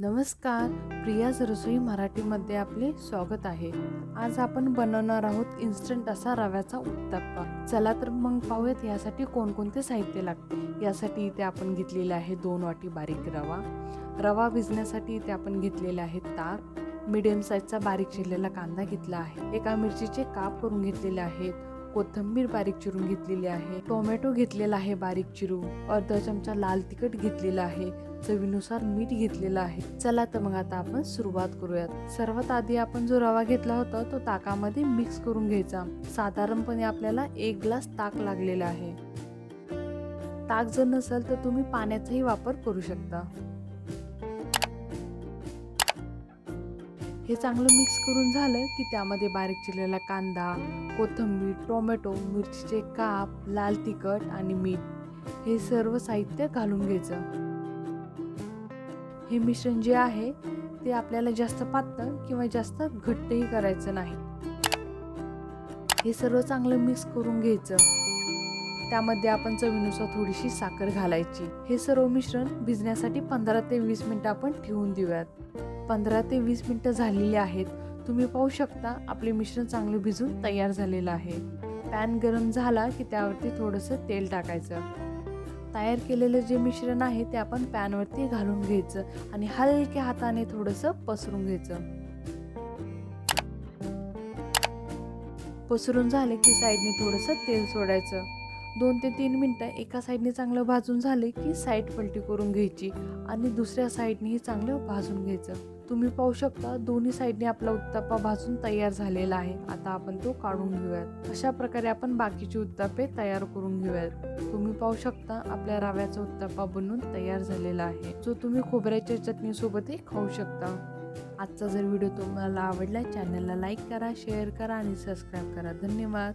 नमस्कार प्रियाज रसोई मराठीमध्ये आपले स्वागत आहे. आज आपण बनवणार आहोत इन्स्टंट असा रव्याचा उत्तप्पा. चला तर मग पाहूयात यासाठी कोणकोणते साहित्य लागते. यासाठी इथे आपण घेतलेले आहे दोन वाटी बारीक रवा. रवा भिजण्यासाठी इथे आपण घेतलेले आहे ताक. मिडियम साईजचा बारीक चिरलेला कांदा घेतला आहे. एका मिरचीचे काप करून घेतलेले आहेत. कोथिंबीर बारीक चिरून घेतलेली आहे. टोमॅटो घेतलेला आहे बारीक चिरून. अर्धा चमचा लाल तिखट घेतलेला आहे. चवीनुसार मीठ घेतलेलं आहे. चला तर मग आता आपण सुरुवात करूयात. सर्वात आधी आपण जो रवा घेतला होता तो ताकामध्ये मिक्स करून घ्यायचा. साधारणपणे आपल्याला एक ग्लास ताक लागलेला आहे. ताक जर नसेल तर तुम्ही पाण्याचाही वापर करू शकता. हे चांगलं मिक्स करून झालं की त्यामध्ये बारीक चिरलेला कांदा कोथिंबीर टोमॅटो मिरचीचे काप लाल तिखट आणि मीठ हे सर्व साहित्य घालून घ्यायचं. हे मिश्रण जे आहे ते आपल्याला जास्त पातळ किंवा जास्त घट्टही करायचं नाही. हे सर्व चांगलं मिक्स करून घ्यायचं. त्यामध्ये आपण चवीनुसार थोडीशी साखर घालायची. हे सर्व मिश्रण भिजण्यासाठी पंधरा ते वीस मिनिटं आपण ठेवून देऊयात. पंधरा ते वीस मिनटं झालेली आहेत. तुम्ही पाहू शकता आपले मिश्रण चांगलं भिजून तयार झालेलं आहे. पॅन गरम झाला की त्यावरती थोडंसं तेल टाकायचं. तयार केलेलं जे मिश्रण आहे ते आपण पॅनवरती घालून घ्यायचं आणि हलक्या हाताने थोडंसं पसरून घ्यायचं. पसरून झाले की साईडने थोडंसं तेल सोडायचं. दोन ते तीन मिनटं एका साईडने चांगलं भाजून झाले की साईड पलटी करून घ्यायची आणि दुसऱ्या साईडनेही चांगलं भाजून घ्यायचं. तुम्ही पाहू शकता दोन्ही साईडने आपला उत्तप्पा भाजून तयार झालेला आहे. आता आपण तो काढून घेऊयात. अशा प्रकारे आपण बाकीचे उत्तप्पे तयार करून घेऊयात. तुम्ही पाहू शकता आपल्या रव्याचा उत्तप्पा बनवून तयार झालेला आहे. जो तुम्ही खोबऱ्याच्या चटणीसोबतही खाऊ शकता. आजचा जर व्हिडिओ तुम्हाला आवडला चॅनलला लाईक करा शेअर करा आणि सबस्क्राईब करा. धन्यवाद.